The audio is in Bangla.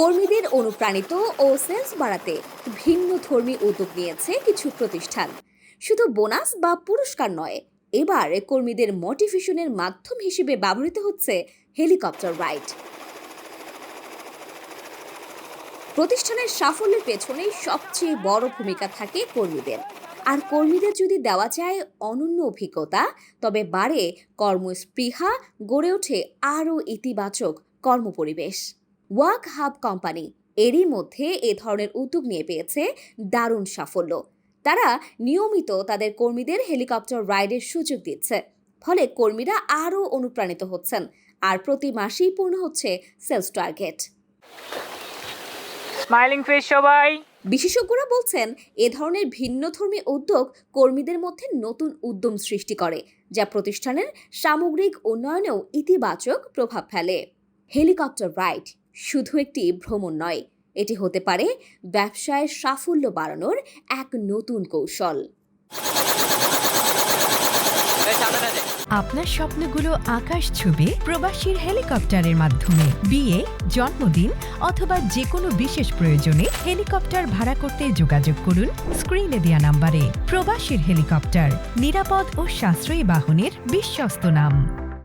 কর্মীদের অনুপ্রাণিত ও সেলস বাড়াতে ভিন্ন ধর্মী উদ্যোগ নিয়েছে কিছু প্রতিষ্ঠান। শুধু বোনাস বা পুরস্কার নয়, এবার কর্মীদের মোটিভেশনের মাধ্যম হিসেবে ব্যবহৃত হচ্ছে হেলিকপ্টার রাইড। প্রতিষ্ঠানের সাফল্যের পেছনে সবচেয়ে বড় ভূমিকা থাকে কর্মীদের। আর কর্মীদের যদি দেওয়া যায় অনন্য অভিজ্ঞতা, তবে বাড়ে কর্মস্পৃহা, গড়ে ওঠে আরও ইতিবাচক কর্মপরিবেশ। ওয়ার্ক হাব কোম্পানি এরই মধ্যে এ ধরনের উদ্যোগ নিয়ে পেয়েছে দারুণ সাফল্য। তারা নিয়মিত তাদের কর্মীদের হেলিকপ্টার রাইডের সুযোগ দিচ্ছে ফলে কর্মীরা আরও অনুপ্রাণিত হচ্ছেন আর প্রতি মাসেই পূর্ণ হচ্ছে সেলস টার্গেট। স্মাইলিং ফেস সবাই। বিশেষজ্ঞরা বলছেন এ ধরনের ভিন্নধর্মী উদ্যোগ কর্মীদের মধ্যে নতুন উদ্যম সৃষ্টি করে যা প্রতিষ্ঠানের সামগ্রিক উন্নয়নেও ইতিবাচক প্রভাব ফেলে। হেলিকপ্টার রাইড শুধু একটি ভ্রমণ নয়, এটি হতে পারে ব্যবসায়ের সাফল্য বাড়ানোর এক নতুন কৌশল। আপনার স্বপ্নগুলো আকাশ ছুবে প্রবাসীর হেলিকপ্টারের মাধ্যমে, বিয়ে, জন্মদিন অথবা যে কোনো বিশেষ প্রয়োজনে হেলিকপ্টার ভাড়া করতে যোগাযোগ করুন স্ক্রিনে দেওয়া নাম্বারে প্রবাসীর হেলিকপ্টার, নিরাপদ ও সাশ্রয়ী বাহনের বিশ্বস্ত নাম